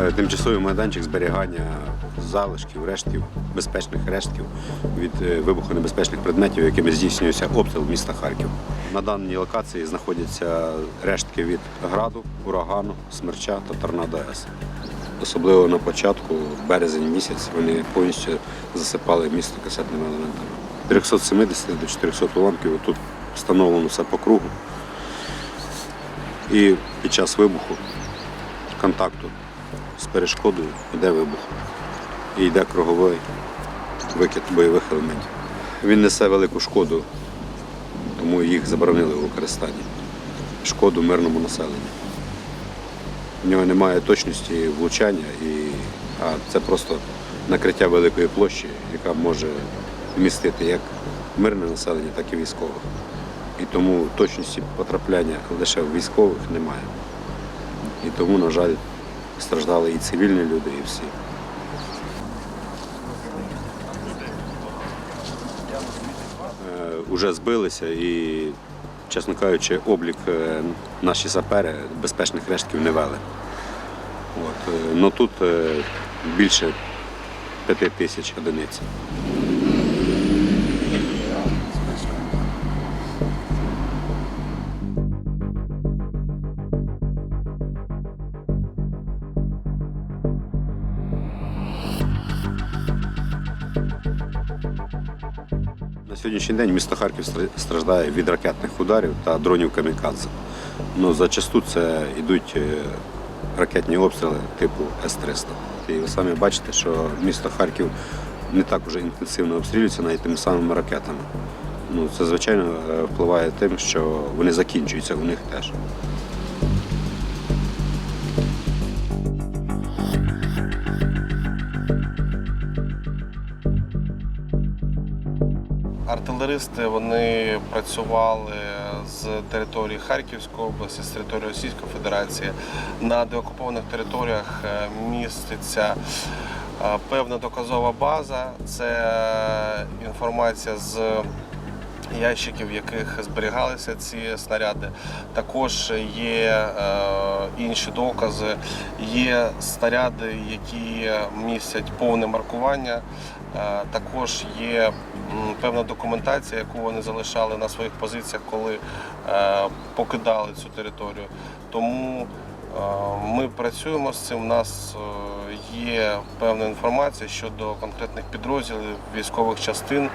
е, тимчасовий майданчик зберігання залишків, рештків, безпечних рештків від е, вибухонебезпечних предметів, якими здійснюється обстріл міста Харків. На даній локації знаходяться рештки від граду, урагану, смерча та торнадо С. Особливо на початку, березень місяць, вони повністю засипали місто касетними елементами. 370 до 400 уламків тут встановлено все по кругу. І під час вибуху контакту з перешкодою йде вибух. І йде круговий викид бойових елементів. Він несе велику шкоду, тому їх заборонили у використанні. Шкоду мирному населенню. В нього немає точності влучання, і, а це просто накриття великої площі, яка може вмістити як мирне населення, так і військових. І тому точності потрапляння лише в військових немає. І тому, на жаль, страждали і цивільні люди, і всі. Е, Уже збилися і, чесно кажучи, облік е, наші сапери безпечних рештків не вели. От. е, Ну тут більше п'яти тисяч одиниць. Сьогоднішній день місто Харків страждає від ракетних ударів та дронів камікадзе. Ну, зачасту це йдуть е, ракетні обстріли типу С-300. І ви самі бачите, що місто Харків не так уже інтенсивно обстрілюється навіть тими самими ракетами. Ну, це, звичайно, е, впливає тим, що вони закінчуються у них теж. Артилеристи вони працювали з території Харківської області, з території Російської Федерації. На деокупованих територіях е, міститься е, певна доказова база. Це інформація з ящиків, в яких зберігалися ці снаряди. Також є е, інші докази, є снаряди, які містять повне маркування. Е, Також є певна документація, яку вони залишали на своїх позиціях, коли е, покидали цю територію. Тому ми працюємо з цим. У нас є певна інформація щодо конкретних підрозділів військових частин,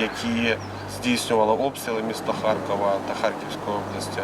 які здійснювали обстріли міста Харкова та Харківської області.